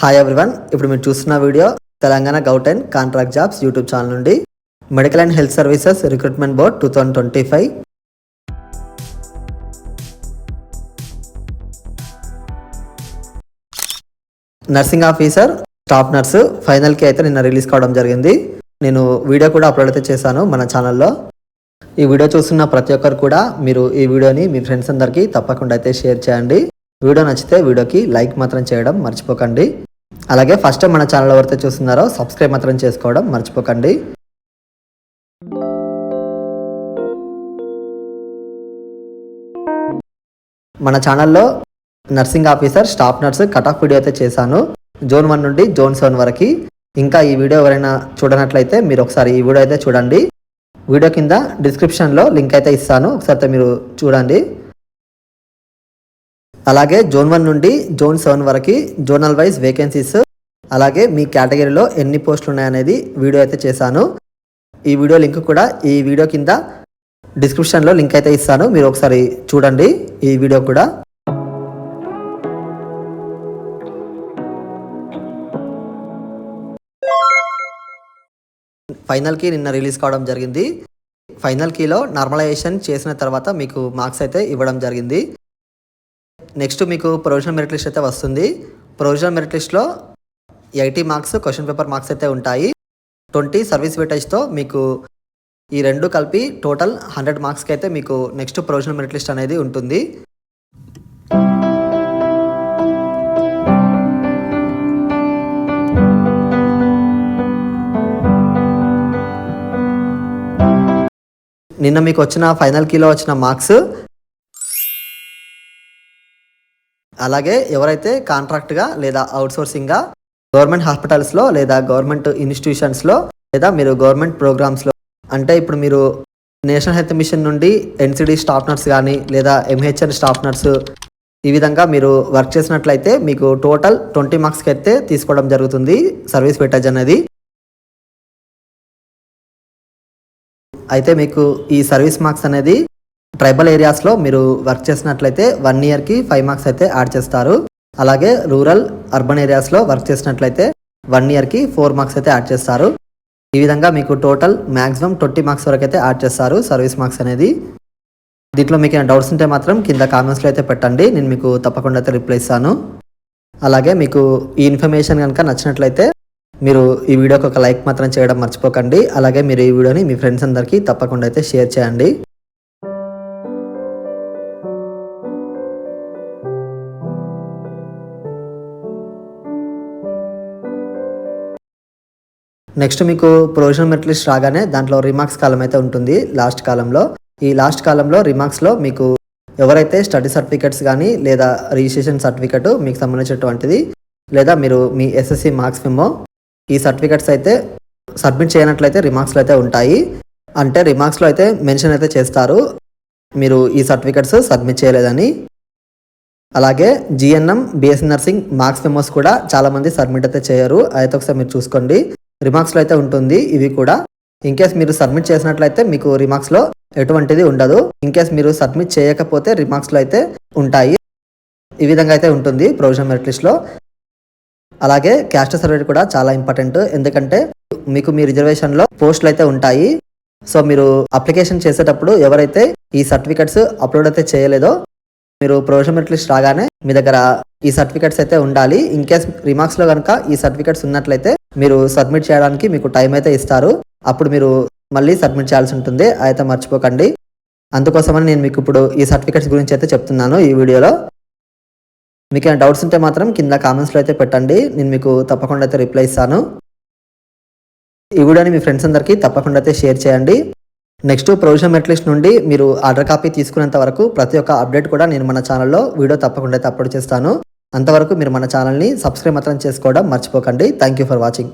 Hi everyone ఇప్పుడు మీరు చూస్తున్న video Telangana govt and contract jobs YouTube channel నుండి medical and health services recruitment board two thousand twenty five nursing officer top nurse ఫైనల్కి అయితే నిన్న release కావడం జరిగింది. నేను వీడియో కూడా అప్లోడ్ అయితే చేశాను మన ఛానల్లో. ఈ వీడియో చూస్తున్న ప్రతి ఒక్కరు కూడా మీరు ఈ వీడియోని మీ ఫ్రెండ్స్ అందరికీ తప్పకుండా అయితే షేర్ చేయండి. వీడియో నచ్చితే వీడియోకి లైక్ మాత్రం చేయడం మర్చిపోకండి. అలాగే ఫస్ట్ మన ఛానల్ ఎవరైతే చూస్తున్నారో సబ్స్క్రైబ్ మాత్రం చేసుకోవడం మర్చిపోకండి. మన ఛానల్లో nursing officer staff nurse cut off video అయితే చేశాను. జోన్ వన్ నుండి జోన్ సెవెన్ వరకు. ఇంకా ఈ వీడియో ఎవరైనా చూడనట్లయితే మీరు ఒకసారి ఈ వీడియో అయితే చూడండి. వీడియో కింద డిస్క్రిప్షన్లో లింక్ అయితే ఇస్తాను. ఒకసారి అయితే మీరు చూడండి. అలాగే జోన్ వన్ నుండి జోన్ సెవెన్ వరకు జోనల్ వైజ్ వేకెన్సీస్ అలాగే మీ కేటగిరీలో ఎన్ని పోస్టులు ఉన్నాయనేది వీడియో అయితే చేశాను. ఈ వీడియో లింక్ కూడా ఈ వీడియో కింద డిస్క్రిప్షన్లో లింక్ అయితే ఇస్తాను. మీరు ఒకసారి చూడండి ఈ వీడియో కూడా. ఫైనల్కి నిన్న రిలీజ్ కావడం జరిగింది. ఫైనల్ కీలో నార్మలైజేషన్ చేసిన తర్వాత మీకు మార్క్స్ అయితే ఇవ్వడం జరిగింది. నెక్స్ట్ మీకు ప్రొవిజనల్ మెరిట్ లిస్ట్ అయితే వస్తుంది. ప్రొవిజనల్ మెరిట్ లిస్ట్లో eighty marks question paper marks అయితే ఉంటాయి. ట్వంటీ సర్వీస్ వెటేజ్తో మీకు ఈ రెండు కలిపి టోటల్ హండ్రెడ్ మార్క్స్కి అయితే మీకు నెక్స్ట్ ప్రొవిజనల్ మెరిట్ లిస్ట్ అనేది ఉంటుంది. నిన్న మీకు వచ్చిన ఫైనల్ కీలో వచ్చిన మార్క్స్ అలాగే ఎవరైతే కాంట్రాక్ట్గా లేదా అవుట్సోర్సింగ్గా గవర్నమెంట్ హాస్పిటల్స్లో లేదా గవర్నమెంట్ ఇన్స్టిట్యూషన్స్లో లేదా మీరు గవర్నమెంట్ ప్రోగ్రామ్స్లో అంటే ఇప్పుడు మీరు నేషనల్ హెల్త్ మిషన్ నుండి ఎన్సిడి స్టాఫ్ నర్స్ కానీ లేదా ఎంహెచ్ఎన్ స్టాఫ్ నర్స్ ఈ విధంగా మీరు వర్క్ చేసినట్లయితే మీకు టోటల్ ట్వంటీ మార్క్స్కి అయితే తీసుకోవడం జరుగుతుంది సర్వీస్ వెటేజ్ అనేది. అయితే మీకు ఈ సర్వీస్ మార్క్స్ అనేది ట్రైబల్ ఏరియాస్లో మీరు వర్క్ చేసినట్లయితే వన్ ఇయర్కి ఫైవ్ మార్క్స్ అయితే యాడ్ చేస్తారు. అలాగే రూరల్ అర్బన్ ఏరియాస్లో వర్క్ చేసినట్లయితే వన్ ఇయర్కి ఫోర్ మార్క్స్ అయితే యాడ్ చేస్తారు. ఈ విధంగా మీకు టోటల్ మ్యాక్సిమం ట్వంటీ మార్క్స్ వరకు అయితే యాడ్ చేస్తారు సర్వీస్ మార్క్స్ అనేది. దీంట్లో మీకు ఏమైనా డౌట్స్ ఉంటే మాత్రం కింద కామెంట్స్లో అయితే పెట్టండి. నేను మీకు తప్పకుండా అయితే రిప్లై ఇస్తాను. అలాగే మీకు ఈ ఇన్ఫర్మేషన్ కనుక నచ్చినట్లయితే మీరు ఈ వీడియోకి ఒక లైక్ మాత్రం చేయడం మర్చిపోకండి. అలాగే మీరు ఈ వీడియోని మీ ఫ్రెండ్స్ అందరికీ తప్పకుండా అయితే షేర్ చేయండి. నెక్స్ట్ మీకు ప్రొవిజనల్ మెరిట్ లిస్ట్ రాగానే దాంట్లో రిమార్క్స్ కాలం అయితే ఉంటుంది లాస్ట్ కాలంలో. ఈ లాస్ట్ కాలంలో రిమార్క్స్లో మీకు ఎవరైతే స్టడీ సర్టిఫికెట్స్ కానీ లేదా రిజిస్ట్రేషన్ సర్టిఫికెట్ మీకు సంబంధించినటువంటిది లేదా మీరు మీ ఎస్ఎస్సి మార్క్స్ మేమో ఈ సర్టిఫికెట్స్ అయితే సబ్మిట్ చేయనట్లయితే రిమార్క్స్లో అయితే ఉంటాయి. అంటే రిమార్క్స్లో అయితే మెన్షన్ అయితే చేస్తారు మీరు ఈ సర్టిఫికెట్స్ సబ్మిట్ చేయలేదని. అలాగే GNM BSc nursing marks memos కూడా చాలామంది సబ్మిట్ అయితే చేయరు. అయితే ఒకసారి మీరు చూసుకోండి. రిమార్క్స్లో అయితే ఉంటుంది ఇవి కూడా. ఇన్ కేస్ మీరు సబ్మిట్ చేసినట్లయితే మీకు రిమార్క్స్లో ఎటువంటిది ఉండదు. ఇన్ కేస్ మీరు సబ్మిట్ చేయకపోతే రిమార్క్స్లో అయితే ఉంటాయి. ఈ విధంగా అయితే ఉంటుంది ప్రొవిజనల్ మెరిట్ లిస్ట్లో. అలాగే క్యాస్ట్ సర్టిఫికేట్ కూడా చాలా ఇంపార్టెంట్. ఎందుకంటే మీకు మీ రిజర్వేషన్లో పోస్టులు అయితే ఉంటాయి. సో మీరు అప్లికేషన్ చేసేటప్పుడు ఎవరైతే ఈ సర్టిఫికెట్స్ అప్లోడ్ అయితే చేయలేదో మీరు ప్రొఫెషన్ మెరిట్ లిస్ట్ రాగానే మీ దగ్గర ఈ సర్టిఫికెట్స్ అయితే ఉండాలి. ఇన్ కేస్ రిమార్క్స్లో కనుక ఈ సర్టిఫికెట్స్ ఉన్నట్లయితే మీరు సబ్మిట్ చేయడానికి మీకు టైం అయితే ఇస్తారు. అప్పుడు మీరు మళ్ళీ సబ్మిట్ చేయాల్సి ఉంటుంది. అయితే మర్చిపోకండి. అందుకోసమని నేను మీకు ఇప్పుడు ఈ సర్టిఫికెట్స్ గురించి అయితే చెప్తున్నాను ఈ వీడియోలో. మీకు ఏమైనా డౌట్స్ ఉంటే మాత్రం కింద కామెంట్స్లో అయితే పెట్టండి. నేను మీకు తప్పకుండా అయితే రిప్లై ఇస్తాను. ఈ వీడియోని మీ ఫ్రెండ్స్ అందరికీ తప్పకుండా అయితే షేర్ చేయండి. నెక్స్ట్ ప్రొవిజన్ మెట్లిస్ట్ నుండి మీరు ఆర్డర్ కాపీ తీసుకునేంత వరకు ప్రతి ఒక్క అప్డేట్ కూడా నేను మన ఛానల్లో వీడియో తప్పకుండా అయితే అప్లోడ్ చేస్తాను. అంతవరకు మీరు మన ఛానల్ని సబ్స్క్రైబ్ మాత్రం చేసుకోవడం మర్చిపోకండి. Thank you for watching.